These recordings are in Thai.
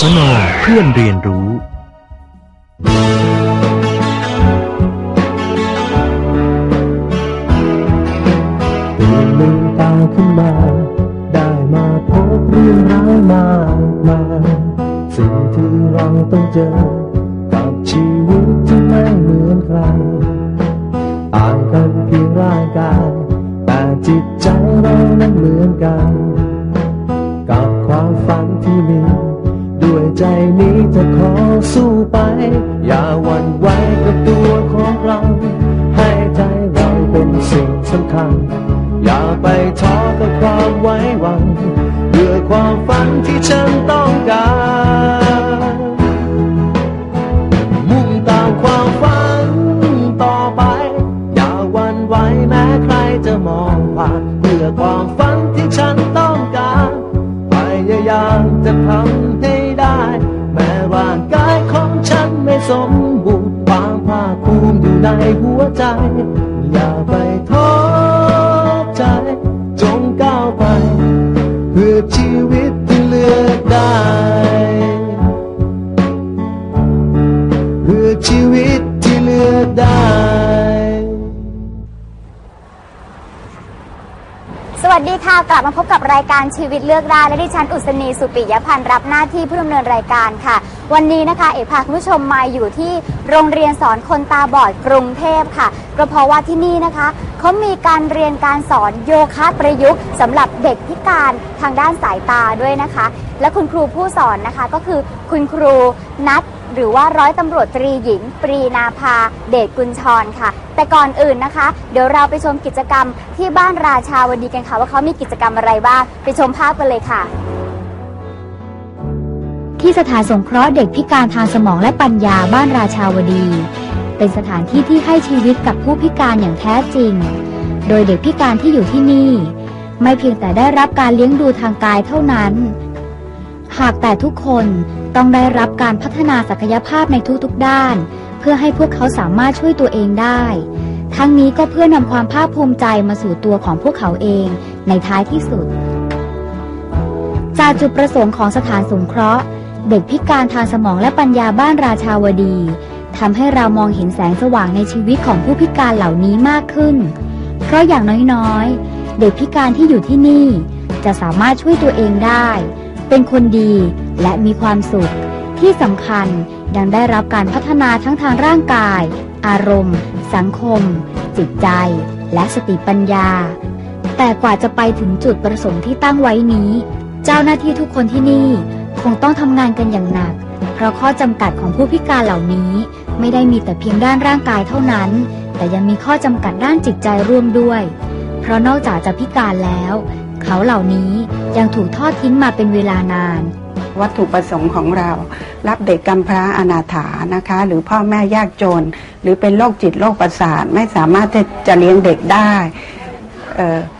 สนเพื่อนเรียนรู้ ตื่นลืมตาขึ้นมา ได้มาพบเรื่องร้ายมากมายสิ่งที่เราต้องเจอ วันไหวกับตัวของเรา ให้ใจเราเป็นสิ่งสำคัญ อย่าไปท้อกับความไว้หวังเพื่อความฝันที่ฉันต้องการ มุ่งตามความฝันต่อไป อย่าวันไหวแม้ใครจะมองผ่านเพื่อความฝันที่ฉันต้องการพยายามจะทำให้ได้ แม้ร่างกายของฉันไม่สม ความภาคภูมิอยู่ในหัวใจ อย่าไปท้อใจ จงก้าวไป เพื่อชีวิตที่เลือกได้ เพื่อชีวิต วัสดีค่ะ กลับมาพบกับรายการชีวิตเลือกได้และดิฉันอุศนีสุปิยพันธ์รับหน้าที่ผู้ดำเนินรายการค่ะ วันนี้นะคะ เอกพาคุณผู้ชมมาอยู่ที่โรงเรียนสอนคนตาบอดกรุงเทพค่ะก็เพราะว่าที่นี่นะคะเขามีการเรียนการสอนโยคะประยุกต์สำหรับเด็กพิการทางด้านสายตาด้วยนะคะ และคุณครูผู้สอนนะคะก็คือคุณครูนัท หรือว่าร้อยตำรวจตรีหญิง ปรีนาภา เดชกุลชรค่ะ แต่ก่อนอื่นนะคะ เดี๋ยวเราไปชมกิจกรรมที่บ้านราชาวดีกันค่ะ ว่าเขามีกิจกรรมอะไรบ้าง ไปชมภาพกันเลยค่ะ ที่สถานสงเคราะห์เด็กพิการทางสมองและปัญญาบ้านราชาวดี เป็นสถานที่ที่ให้ชีวิตกับผู้พิการอย่างแท้จริง โดยเด็กพิการที่อยู่ที่นี่ ไม่เพียงแต่ได้รับการเลี้ยงดูทางกายเท่านั้น หากแต่ทุกคนต้องได้รับการพัฒนาศักยภาพในทุกๆด้าน เพื่อให้พวกเขาสามารถช่วยตัวเองได้ ทั้งนี้ก็เพื่อนำความภาคภูมิใจมาสู่ตัวของพวกเขาเองในท้ายที่สุด จากจุดประสงค์ของสถานสงเคราะห์ เด็กพิการทางสมองและปัญญาบ้านราชาวดีทำให้เรามองเห็นแสงสว่างในชีวิตของผู้พิการเหล่านี้มากขึ้น เพราะอย่างน้อยๆ เด็กพิการที่อยู่ที่นี่ จะสามารถช่วยตัวเองได้ เป็นคนดีและมีความสุข ที่สำคัญยังได้รับการพัฒนาทั้งทางร่างกาย อารมณ์ สังคม จิตใจ และสติปัญญา แต่กว่าจะไปถึงจุดประสงค์ที่ตั้งไว้นี้ เจ้าหน้าที่ทุกคนที่นี่คงต้องทำงานกันอย่างหนัก เพราะข้อจำกัดของผู้พิการเหล่านี้ไม่ได้มีแต่เพียงด้านร่างกายเท่านั้น แต่ยังมีข้อจำกัดด้านจิตใจร่วมด้วย เพราะนอกจากจะพิการแล้ว เขาเหล่านี้ยังถูกทอดทิ้งมาเป็นเวลานาน วัตถุประสงค์ของเรา รับเด็กกำพร้าอนาถานะคะ หรือพ่อแม่ยากจน หรือเป็นโรคจิตโรคประสาทไม่สามารถจะจะเลี้ยงเด็กได้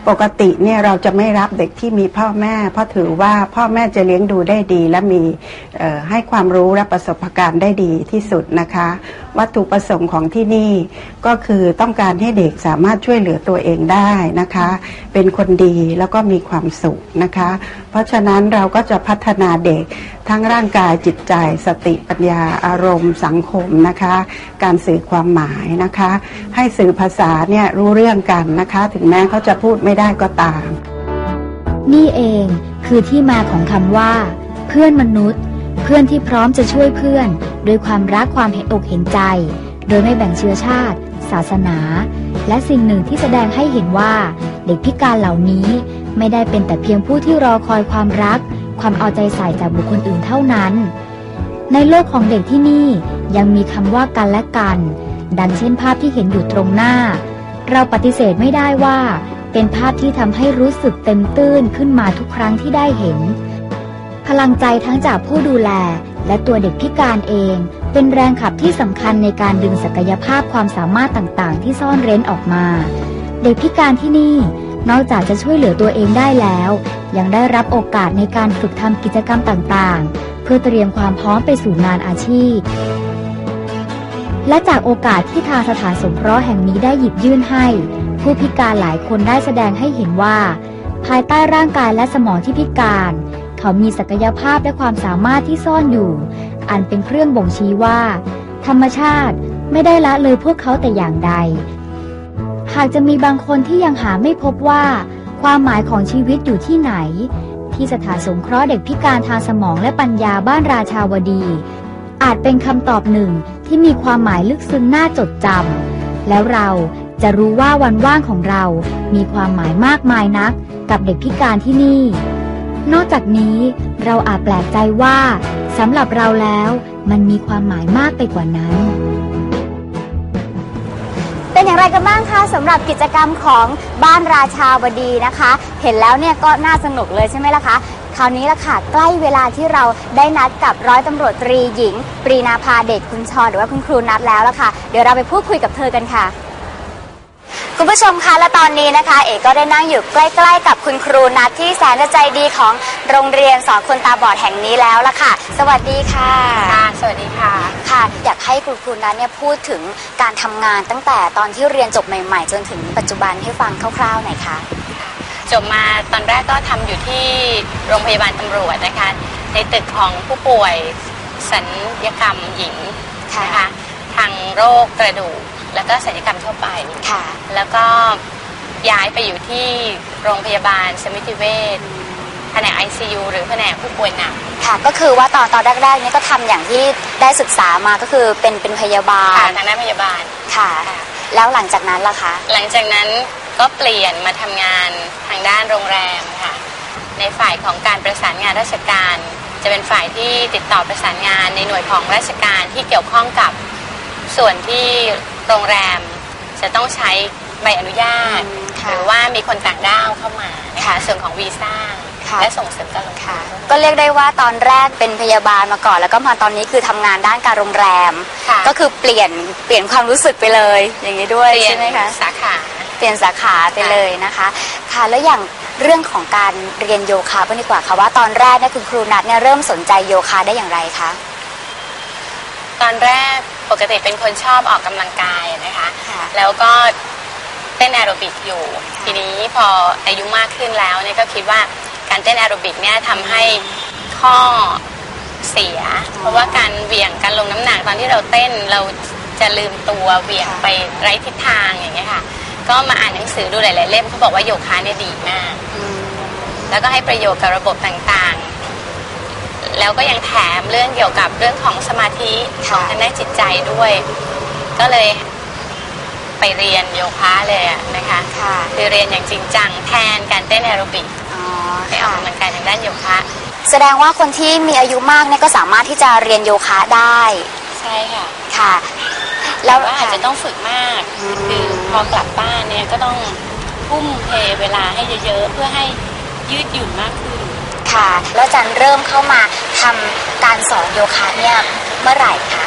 ปกติเนี่ยเราจะไม่รับเด็กที่มีพ่อแม่ เพราะถือว่าพ่อแม่จะเลี้ยงดูได้ดี และมีให้ความรู้และประสบการณ์ได้ดีที่สุดนะคะ วัตถุประสงค์ของที่นี่ก็คือต้องการให้เด็กสามารถช่วยเหลือตัวเองได้นะคะ เป็นคนดีแล้วก็มีความสุขนะคะ เพราะฉะนั้นเราก็จะพัฒนาเด็กทั้งร่างกายจิตใจ สติปัญญาอารมณ์ สังคมนะคะ การสื่อความหมายนะคะ ให้สื่อภาษาเนี่ยรู้เรื่องกันนะคะ ถึงแม้เขาจะพูดไม่ได้ก็ตาม นี่เองคือที่มาของคำว่า เพื่อนมนุษย์ เพื่อนที่พร้อมจะช่วยเพื่อนด้วยความรักความเห็นอกเห็นใจ โดยไม่แบ่งเชื้อชาติ ศาสนา และสิ่งหนึ่งที่แสดงให้เห็นว่า เด็กพิการเหล่านี้ไม่ได้เป็นแต่เพียงผู้ที่รอคอยความรัก ความเอาใจใส่จากบุคคลอื่นเท่านั้น ในโลกของเด็กที่นี่ยังมีคำว่ากันและกัน ดังเช่นภาพที่เห็นอยู่ตรงหน้า เราปฏิเสธไม่ได้ว่า เป็นภาพที่ทำให้รู้สึกเต็มตื้นขึ้นมาทุกครั้งที่ได้เห็น พลังใจทั้งจากผู้ดูแล และตัวเด็กพิการเอง เป็นแรงขับที่สำคัญในการดึงศักยภาพความสามารถต่างๆ ที่ซ่อนเร้นออกมา เด็กพิการที่นี่นอกจากจะช่วยเหลือตัวเองได้แล้ว ยังได้รับโอกาสในการฝึกทำกิจกรรมต่างๆ เพื่อเตรียมความพร้อมไปสู่งานอาชีพ และจากโอกาสที่ทางสถานสงเคราะห์แห่งนี้ได้หยิบยื่นให้ ผู้พิการหลายคนได้แสดงให้เห็นว่า ภายใต้ร่างกายและสมองที่พิการ เขามีศักยภาพและความสามารถที่ซ่อนอยู่ อันเป็นเครื่องบ่งชี้ว่า ธรรมชาติไม่ได้ละเลยพวกเขาแต่อย่างใด หากจะมีบางคนที่ยังหาไม่พบว่า ความหมายของชีวิตอยู่ที่ไหน ที่สถานสงเคราะห์เด็กพิการทางสมองและปัญญาบ้านราชาวดี อาจเป็นคำตอบหนึ่งที่มีความหมายลึกซึ้งน่าจดจำแล้วเรา จะรู้ว่าวันว่างของเรา มีความหมายมากมายนักกับเด็กพิการที่นี่ นอกจากนี้เราอาจแปลกใจว่าสำหรับเราแล้ว มันมีความหมายมากไปกว่านั้น เป็นอย่างไรกันบ้างคะสำหรับกิจกรรมของบ้านราชาวดีนะคะ เห็นแล้วเนี่ยก็น่าสนุกเลยใช่ไหมล่ะคะคราวนี้ล่ะค่ะใกล้เวลาที่เราได้นัดกับร้อยตำรวจตรีหญิง ปรีนาภาเดชคุณชรหรือว่าคุณครูนัดแล้วล่ะค่ะ เดี๋ยวเราไปพูดคุยกับเธอกันค่ะ คุณผู้ชมคะและตอนนี้นะคะ เอกก็ได้นั่งอยู่ใกล้ๆ กับคุณครูนัทที่แสนจะใจดีของโรงเรียนสอนคนตาบอดแห่งนี้แล้วล่ะค่ะ สวัสดีค่ะค่ะ สวัสดีค่ะค่ะอยากให้คุณครูนัทเนี่ยพูดถึงการทำงานตั้งแต่ตอนที่เรียนจบใหม่ ๆ จนถึงปัจจุบันให้ฟังคร่าวๆหน่อยค่ะจบมาตอนแรกก็ทำอยู่ที่โรงพยาบาลตำรวจนะคะ ในตึกของผู้ป่วยสัญญกรรมหญิงค่ะนะคะทางโรคกระดูก แล้วก็สัญญกรรมทั่วไป ค่ะ แล้วก็ย้ายไปอยู่ที่โรงพยาบาลสมิติเวชแผนก ICU หรือแผนกผู้ป่วยหนัก ค่ะ ก็คือว่าตอนตอนแรกๆนี่ก็ทำอย่างที่ได้ศึกษามาก็คือเป็นเป็นพยาบาค่ะลทางด้านพยาบาล ค่ะ ค่ะ แล้วหลังจากนั้นล่ะคะ หลังจากนั้นก็เปลี่ยนมาทำงานทางด้านโรงแรมค่ะ ในฝ่ายของการประสานงานราชการ จะเป็นฝ่ายที่ติดต่อประสานงานในหน่วยของราชการที่เกี่ยวข้องกับส่วนที่ โรงแรมจะต้องใช้ใบอนุญาตอืมค่ะหรือว่ามีคนต่างด้าวเข้ามานะคะส่วนของวีซ่าค่ะและส่งเสริมการลงทุค่ะนก็เรียกได้ว่าตอนแรกเป็นพยาบาลมาก่อน แล้วก็มาตอนนี้คือทำงานด้านการโรงแรมค่ะก็คือเปลี่ยนเปลี่ยนความรู้สึกไปเลย อย่างนี้ด้วยเปลี่ยนใช่ไหมคะสาขาเปลี่ยนสาขาไปเลยนะคะ ค่ะแล้วอย่างเรื่องของการเรียนโยคะบ้างดีกว่าค่ะว่าตอนแรกเนี่ยคุณครูนัทเนี่ยเริ่มสนใจโยคะได้อย่างไรคะตอนแรก ปกติเป็นคนชอบออกกำลังกายนะคะ ค่ะแล้วก็เต้นแอโรบิกอยู่ ทีนี้พออายุมากขึ้นแล้วเนี่ยก็คิดว่าการเต้นแอโรบิกเนี่ยทำให้ข้อเสีย เพราะว่าการเหวี่ยงการลงน้ำหนักตอนที่เราเต้นเราจะลืมตัวเหวี่ยงไปไร้ทิศทางอย่างเงี้ยค่ะ ก็มาอ่านหนังสือดูหลาย ๆ เล่มเขาบอกว่าโยคะเนี่ยดีมากแล้วก็ให้ประโยชน์กับระบบต่างๆ แล้วก็ยังแถมเรื่องเกี่ยวกับเรื่องของสมาธิของทางด้านจิตใจด้วย ก็เลยไปเรียนโยคะเลยอะนะคะค่ะคือเรียนอย่างจริงจังแทนการเต้นแอโรบิกอ๋อไปออกค่ะกำลังกายทางด้านโยคะ แสดงว่าคนที่มีอายุมากเนี่ยก็สามารถที่จะเรียนโยคะได้ ใช่ค่ะค่ะ แล้แล้ววว่าอาจจะต้องฝึกมากอืมคือพอกลับบ้านเนี่ยก็ต้องทุ่มเทเวลาให้เยอะๆเพื่อให้ยืดหยุ่นมากขึ้น ค่ะ แล้วอาจันเริ่มเข้ามาทำการสอนโยคะเนี่ยเมื่อไหร่คะ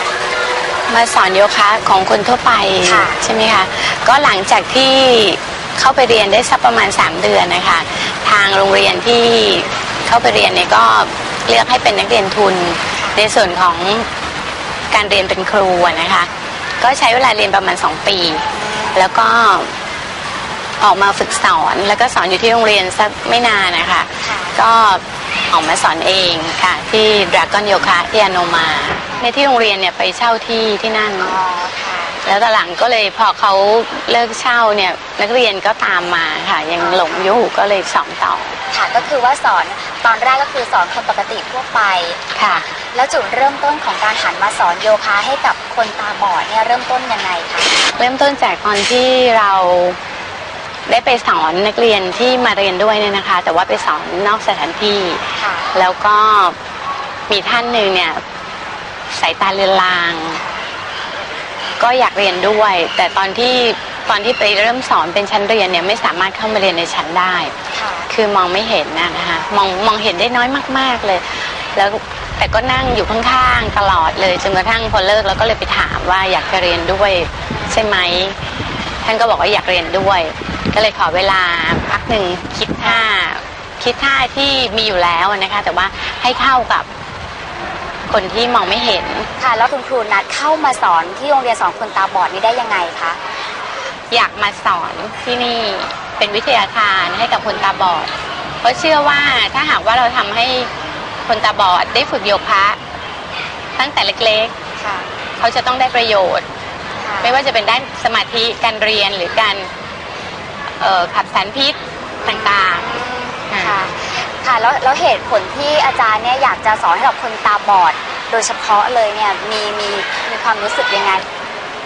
มาสอนโยคะของคนทั่วไปค่ะ ใช่ไหมคะก็หลังจากที่เข้าไปเรียนได้สักประมาณ 3 เดือนนะคะ ทางโรงเรียนที่เข้าไปเรียนเนี่ยก็เลือกให้เป็นนักเรียนทุน ในส่วนของการเรียนเป็นครูอะนะคะ ก็ใช้เวลาเรียนประมาณ 2 ปี แล้วก็ออกมาฝึกสอน แล้วก็สอนอยู่ที่โรงเรียนสักไม่นานนะคะ ค่ะ ก็ ออกมาสอนเองค่ะที่ดราก้อนโยคะที่อโนมาในที่โรงเรียนเนี่ยไปเช่าที่ที่นั่นอ๋อค่ะแล้วตอนหลังก็เลยพอเขาเลิกเช่าเนี่ยนักเรียนก็ตามมาค่ะ ยังหลงอยู่ก็เลยสอนต่อค่ะก็คือว่าสอนตอนแรกก็คือสอนคนปกติทั่วไปค่ะ แล้วจุดเริ่มต้นของการหันมาสอนโยคะให้กับคนตาบอดเนี่ยเริ่มต้นยังไงคะเริ่มต้นจากตอนที่เรา ได้ไปสอนนักเรียนที่มาเรียนด้วยเนี่ยนะคะ แต่ว่าไปสอนนอกสถานที่ ค่ะแล้วก็มีท่านหนึ่งเนี่ยสายตาเลือนลาง ก็อยากเรียนด้วย แต่ตอนที่ตอนที่ไปเริ่มสอนเป็นชั้นเรียนเนี่ยไม่สามารถเข้ามาเรียนในชั้นได้ ค่ะคือมองไม่เห็นนะนะคะมองมองเห็นได้น้อยมาก ๆเลย แล้วแต่ก็นั่งอยู่ข้างๆตลอดเลยจนกระทั่งพอเลิกแล้วก็เลยไปถามว่าอยากจะเรียนด้วยใช่ไหมท่านก็บอกว่าอยากเรียนด้วย ก็เลยขอเวลาพักหนึ่งคิดท่า คิดท่าที่มีอยู่แล้วนะคะ แต่ว่าให้เข้ากับคนที่มองไม่เห็น ค่ะ แล้วคุณครูนัดเข้ามาสอนที่โรงเรียนสอนคนตาบอดนี่ได้ยังไงคะ อยากมาสอนที่นี่เป็นวิทยาทานให้กับคนตาบอด เพราะเชื่อว่าถ้าหากว่าเราทำให้คนตาบอดได้ฝึกโยคะตั้งแต่เล็กค่ะๆเขาจะต้องได้ประโยชน์ ไม่ว่าจะเป็นด้านสมาธิการเรียนหรือการเอ่อ ขับสารพิษต่างๆค่ะค่ะ ค่ะแล้วแล้วเหตุผลที่อาจารย์เนี่ยอยากจะสอนให้กับคนตาบอด โดยเฉพาะเลยเนี่ยมีมีมีความรู้สึกยังไง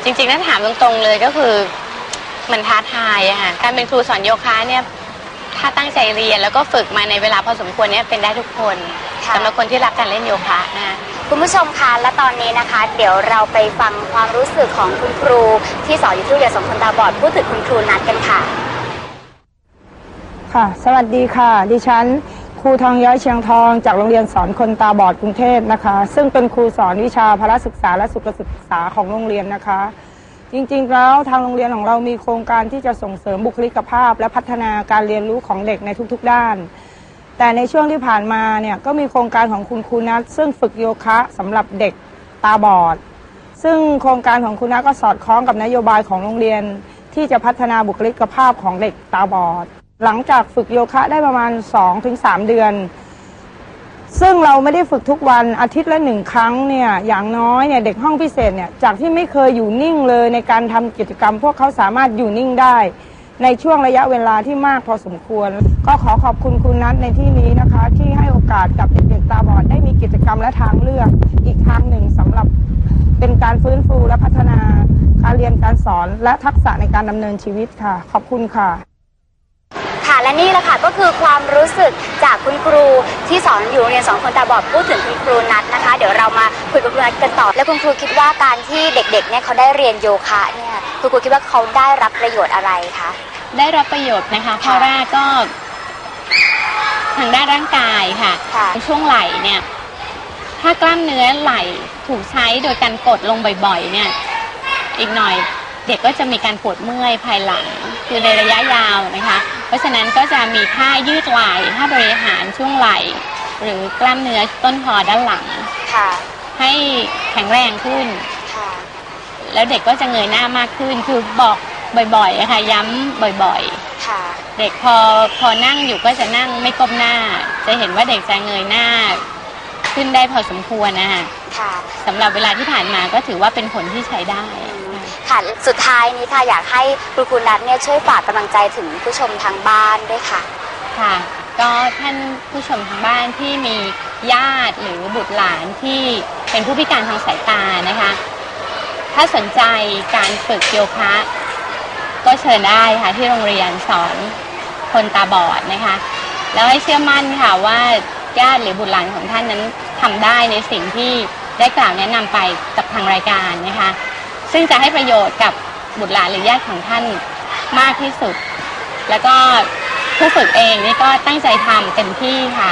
จริงๆถ้าถามตรงๆเลยก็คือมันท้าทายอะค่ะการเป็นครูสอนโยคะเนี่ยถ้าตั้งใจเรียนแล้วก็ฝึกมาในเวลาพอสมควรเนี่ยเป็นได้ทุกคนค่ะสำหรับคนที่รักการเล่นโยคะนะคะคุณผู้ชมคะและตอนนี้นะคะ เดี๋ยวเราไปฟังความรู้สึกของคุณครูที่สอนอยู่ที่โรงเรียนสองคนตาบอดพูดถึงคุณครูนัดกันค่ะ ค่ะ สวัสดีค่ะ ดิฉัน ครูทองย้อยเชียงทองจากโรงเรียนสอนคนตาบอดกรุงเทพนะคะ ซึ่งเป็นครูสอนวิชาพละศึกษาและสุขศึกษาของโรงเรียนนะคะ จริงๆ แล้วทางโรงเรียนของเรามีโครงการที่จะส่งเสริมบุคลิกภาพ และพัฒนาการเรียนรู้ของเด็กในทุกๆด้าน แต่ในช่วงที่ผ่านมาเนี่ยก็มีโครงการของคุณครูนัทซึ่งฝึกโยคะสำหรับเด็กตาบอด ซึ่งโครงการของคุณนัทก็สอดคล้องกับนโยบายของโรงเรียน ที่จะพัฒนาบุคลิกภาพของเด็กตาบอด หลังจากฝึกโยคะได้ประมาณ 2-3 เดือน ซึ่งเราไม่ได้ฝึกทุกวันอาทิตย์ละหนึ่งครั้งเนี่ยอย่างน้อยเนี่ยเด็กห้องพิเศษเนี่ยจากที่ไม่เคยอยู่นิ่งเลยในการทำกิจกรรม พวกเขาสามารถอยู่นิ่งได้ ในช่วงระยะเวลาที่มากพอสมควร ก็ขอขอบคุณคุณนัทในที่นี้นะคะ ที่ให้โอกาสกับเด็กๆตาบอดได้มีกิจกรรมและทางเลือก อีกทางหนึ่งสำหรับเป็นการฟื้นฟูและพัฒนาการเรียนการสอนและทักษะในการดำเนินชีวิตค่ะ ขอบคุณค่ะ ค่ะ และนี่แหละค่ะก็คือความรู้สึกจากคุณครูที่สอนอยู่โรงเรียนสอนคนตาบอดพูดถึงคุณครูนัทนะคะ เดี๋ยวเรามาคุยกับคุณนัทกันต่อ แล้วคุณครูคิดว่าการที่เด็กๆเนี่ยเขาได้เรียนโยคะเนี่ยคุณครูคิดว่าเขาได้รับประโยชน์อะไรคะได้รับประโยชน์นะคะข้อแรกก็ ทางด้านร่างกายค่ะค่ะช่วงไหล่เนี่ยถ้ากล้ามเนื้อไหล่ถูกใช้โดยการกดลงบ่อยๆ เนี่ย อีกหน่อยเด็กก็จะมีการปวดเมื่อยภายหลัง คือในระยะยาวนะคะ เพราะฉะนั้นก็จะมีท่ายืดไหล่ท่าบริหารช่วงไหล่ หรือกล้ามเนื้อต้นคอด้านหลัง ค่ะ ให้แข็งแรงขึ้น ค่ะ แล้วเด็กก็จะเงยหน้ามากขึ้น คือบอกบ่อยๆอะค่ะย้ำบ่อยๆ ค่ะ เด็กพอพอนั่งอยู่ก็จะนั่งไม่ก้มหน้า จะเห็นว่าเด็กจะเงยหน้าขึ้นได้พอสมควรนะคะค่ะสำหรับเวลาที่ผ่านมาก็ถือว่าเป็นผลที่ใช้ได้ ค่ะสุดท้ายนี้ค่ะอยากให้คุณครูนัทเนี่ยช่วยฝากกำลังใจถึงผู้ชมทางบ้านด้วยค่ะ ค่ะ ก็ท่านผู้ชมทางบ้านที่มีญาติหรือบุตรหลานที่เป็นผู้พิการทางสายตานะคะ ถ้าสนใจการฝึกโยคะ ก็เชิญได้ค่ะที่โรงเรียนสอนคนตาบอดนะคะ แล้วให้เชื่อมั่นค่ะว่าญาติหรือบุตรหลานของท่านนั้นทำได้ในสิ่งที่ได้กล่าวแนะนำไปกับทางรายการนะคะ ซึ่งจะให้ประโยชน์กับบุตรหลานหรือญาติของท่านมากที่สุด แล้วก็ผู้ฝึกเองนี่ก็ตั้งใจทำเต็มที่ค่ะ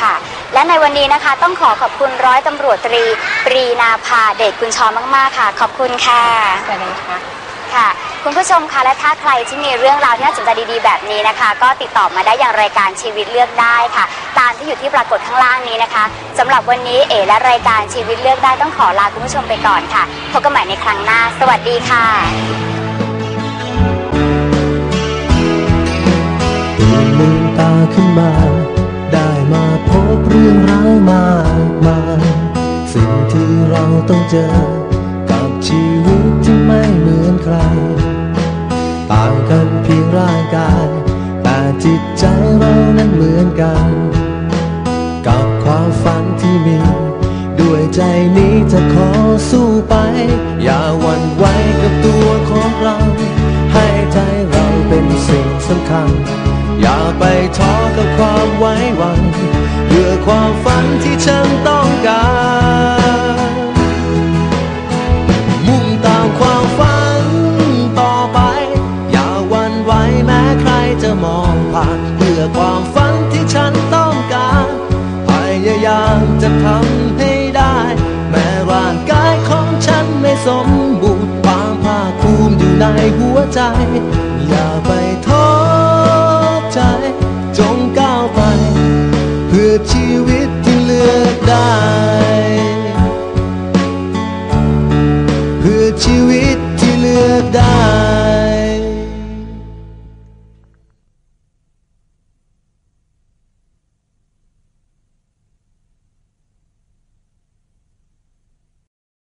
ค่ะ และในวันนี้นะคะต้องขอขอบคุณร้อยตำรวจตรีปรีนาภาเดชกุญชรมาก ๆ ค่ะ ขอบคุณค่ะสวัสดีค่ะค่ะ คุณผู้ชมคะและถ้าใครที่มีเรื่องราวที่น่าสนใจดีๆ แบบนี้นะคะ ก็ติดต่อมาได้อย่างรายการชีวิตเลือกได้ค่ะตามที่อยู่ที่ปรากฏข้างล่างนี้นะคะสำหรับวันนี้เอและรายการชีวิตเลือกได้ต้องขอลาคุณผู้ชมไปก่อนค่ะพบกันใหม่ในครั้งหน้า สวัสดีค่ะลืมตาขึ้นมา ได้มาพบเรื่องร้ายมากมายสิ่งที่เราต้องเจอ กับชีวิตที่ไม่เหมือนใคร ต่างกันเพียงร่างกาย แต่จิตใจเรานั้นเหมือนกัน มี ด้วยใจนี้จะขอสู้ไป อย่าหวั่นไหวกับตัวของเรา ให้ใจเราเป็นสิ่งสำคัญ อย่าไปท้อกับความไว้วางเพื่อความฝันที่ฉันต้องการ สมบูรณ์ความภาคภูมิอยู่ในหัวใจ อย่าไปท้อใจ จงก้าวไป เพื่อชีวิตที่เลือกได้